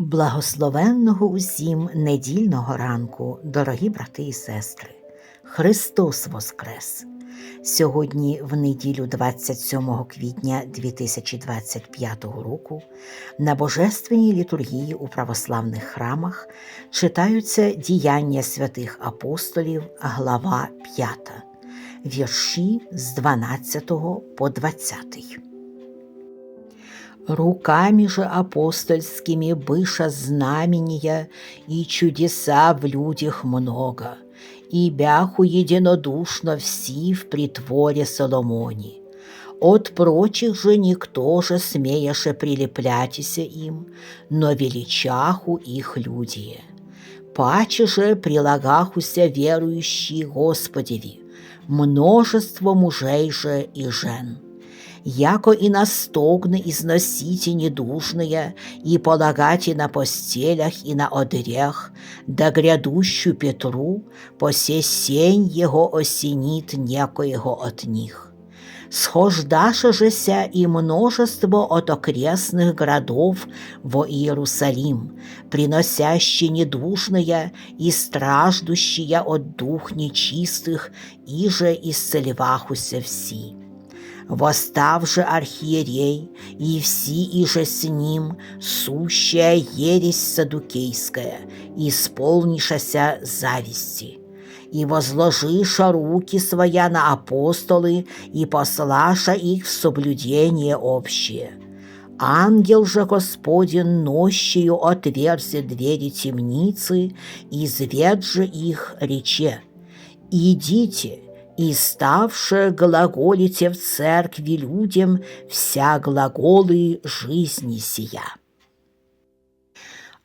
Благословенного усім недільного ранку, дорогі брати і сестри, Христос Воскрес! Сьогодні, в неділю 27 квітня 2025 року, на Божественній літургії у православних храмах читаються діяння святих апостолів, глава 5, вірші з 12 по 20. Руками же апостольскими быша знамения и чудеса в людях много, и бяху единодушно все в притворе Соломоне. От прочих же никто же смеяше прилепляйтеся им, но величаху их люди. Паче же прилагахуся верующие Господеви, множество мужей же и жен яко и настогны износите недужные, и полагайте на постелях и на одрех, да грядущую Петру, посе сень его осенит некоего от них. Схождаше же ся и множество от окрестных городов во Иерусалим, приносящие недужные и страждущие от дух нечистых, и же исцеливахуся все. Восстав же архиерей и все иже с ним, сущая ересь садукейская, исполнишася зависти. И возложиша руки своя на апостолы и послаша их в соблюдение общее. Ангел же Господень нощью отверзи двери темницы, и звед же их рече. «Идите, и ставше глаголите в церкви людям вся глаголи жизни сія.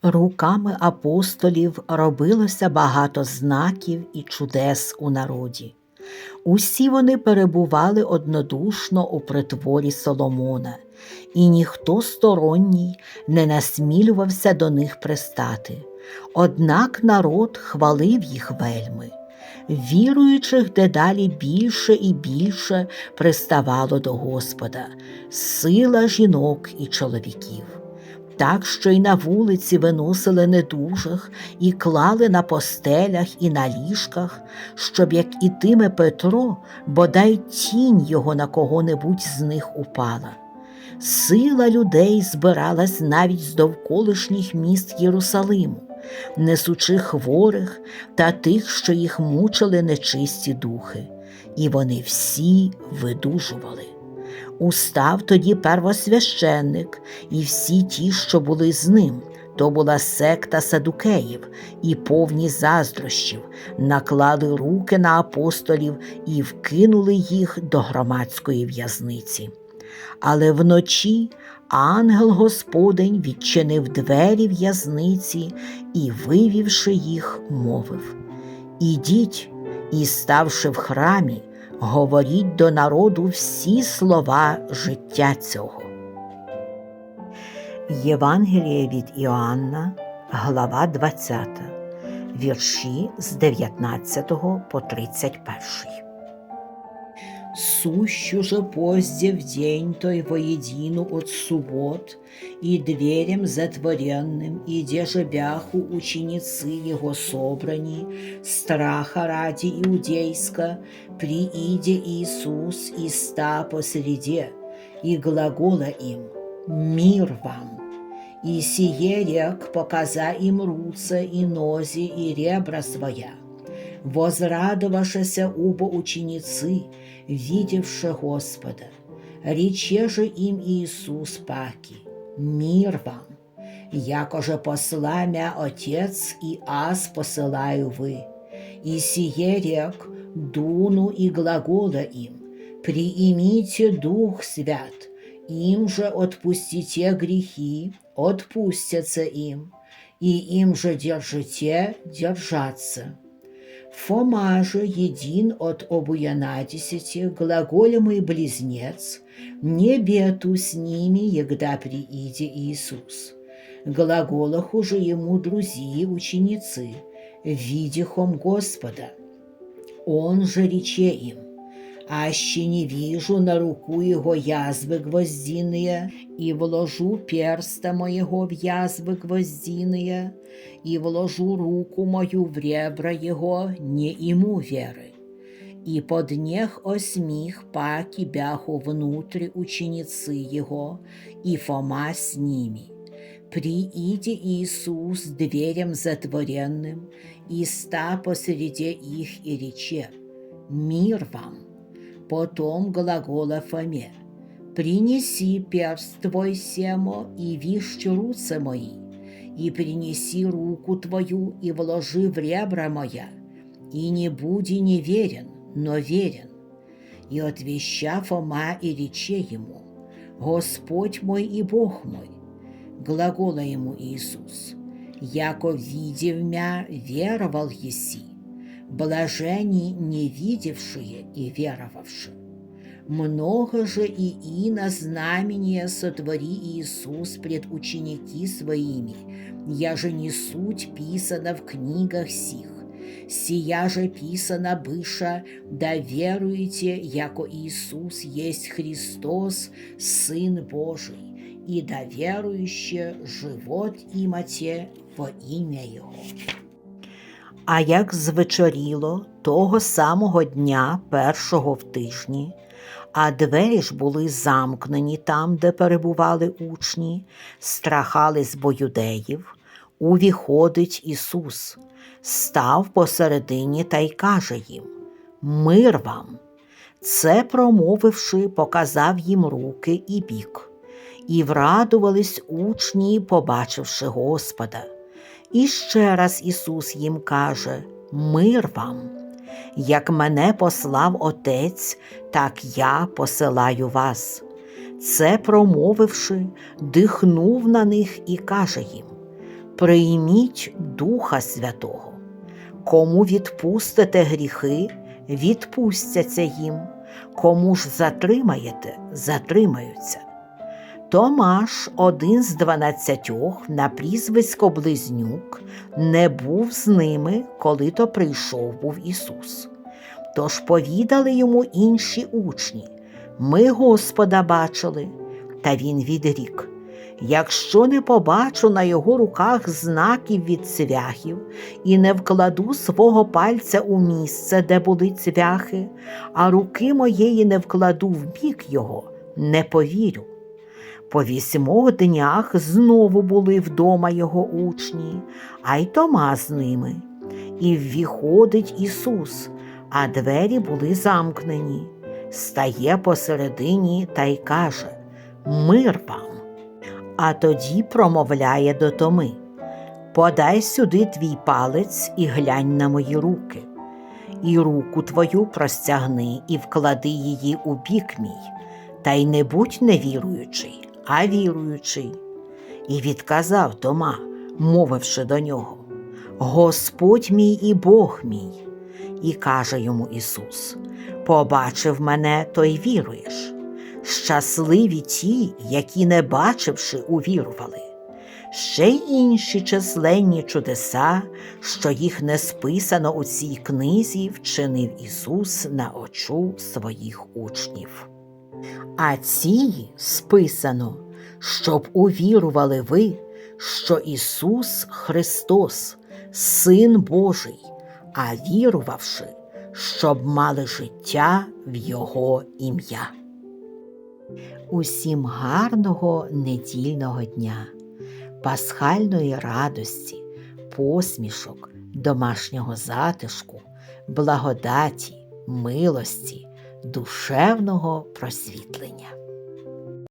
Руками апостолів робилося багато знаків і чудес у народі. Усі вони перебували однодушно у притворі Соломона, і ніхто сторонній не насмілювався до них пристати. Однак народ хвалив їх вельми віруючих дедалі більше і більше приставало до Господа, сила жінок і чоловіків. Так що й на вулиці виносили недужих і клали на постелях і на ліжках, щоб як ітиме Петро, бодай тінь його на кого-небудь з них упала. Сила людей збиралась навіть з довколишніх міст Єрусалиму несучи хворих та тих, що їх мучили нечисті духи, і вони всі видужували. Устав тоді первосвященник і всі ті, що були з ним. То була секта садукеїв і повні заздрощів, наклали руки на апостолів і вкинули їх до громадської в'язниці. Але вночі ангел Господень відчинив двері в'язниці і, вивівши їх, мовив Ідіть і, ставши в храмі, говоріть до народу всі слова життя цього. Євангеліє від Іоанна, глава 20, вірші з 19 по 31. Сущу же позде в день той воедину от суббот, и дверям затворенным, и деже бяху ученицы его собрани, страха ради иудейска, прииде Иисус и ста посреде, и глагола им «Мир вам!» И сие рек показа им руца и нози и ребра своя. Возрадовавшися убо ученицы, видевши Господа, рече же им Иисус паки, мир вам, яко же посла мя Отец и аз посылаю вы, и сие рек дуну и глагола им, приимите Дух Свят, им же отпустите грехи, отпустятся им, и им же держите держаться Фома же един от обуянадесяти, глаголемый близнец, не бету с ними, егда прииде Иисус. Глаголах уже ему друзья ученицы, видихом Господа. Он же рече им, аще не вижу на руку его язвы гвоздиные, и вложу перста моего в язвы гвоздиные, и вложу руку мою в ребра его, не иму веры. И под них осьмих паки бяху внутрь ученицы его, и Фома с ними. Прииди Иисус дверям затворенным, и ста посреди их и рече, «Мир вам!» Потом глагола Фоме, «Принеси перст твой семо и вишь руцы мои, и принеси руку твою и вложи в ребра моя, и не буди неверен, но верен». И отвеща Фома и рече ему, «Господь мой и Бог мой». Глагола ему Иисус, «Яко видев мя, веровал еси, блажени не видевшие и веровавшие. Много же и ино знамения сотвори Иисус пред ученики своими, я же не суть писана в книгах сих. Сия же писана быша, да веруете, яко Иисус есть Христос, Сын Божий, и да верующе живот имате во ім'я Його. А як звечоріло того самого дня, першого в тижні, а двері ж були замкнені там, де перебували учні, страхались бо юдеїв, увіходить Ісус, став посередині та й каже їм: Мир вам! Це, промовивши, показав їм руки і бік, і врадувались учні, побачивши Господа. І ще раз Ісус їм каже: Мир вам! Як мене послав Отець, так я посилаю вас. Це, промовивши, дихнув на них і каже їм: Прийміть Духа Святого. Кому відпустите гріхи, відпустяться їм, кому ж затримаєте, затримаються. Томаш, один з дванадцятьох, на прізвисько Близнюк, не був з ними, коли то прийшов був Ісус. Тож повідали йому інші учні Ми Господа бачили, та він відрік. Якщо не побачу на його руках знаків від цвяхів і не вкладу свого пальця у місце, де були цвяхи, а руки моєї не вкладу в бік його, не повірю. По вісьмох днях знову були вдома його учні, а й Тома з ними. І ввіходить Ісус, а двері були замкнені. Стає посередині та й каже Мир вам. А тоді промовляє до Томи Подай сюди твій палець і глянь на мої руки, і руку твою простягни і вклади її у бік мій, та й не будь невіруючий, а віруючий. І відказав Тома, мовивши до нього: Господь мій і Бог мій. І каже йому Ісус: Побачив мене, то й віруєш. Щасливі ті, які, не бачивши, увірували. Ще й інші численні чудеса, що їх не списано у цій книзі, вчинив Ісус на очу своїх учнів. А ці списано, щоб увірували ви, що Ісус Христос, Син Божий, а вірувавши, щоб мали життя в Його ім'я. Усім гарного недільного дня, пасхальної радості, посмішок, домашнього затишку, благодаті, милості, душевного просвітлення.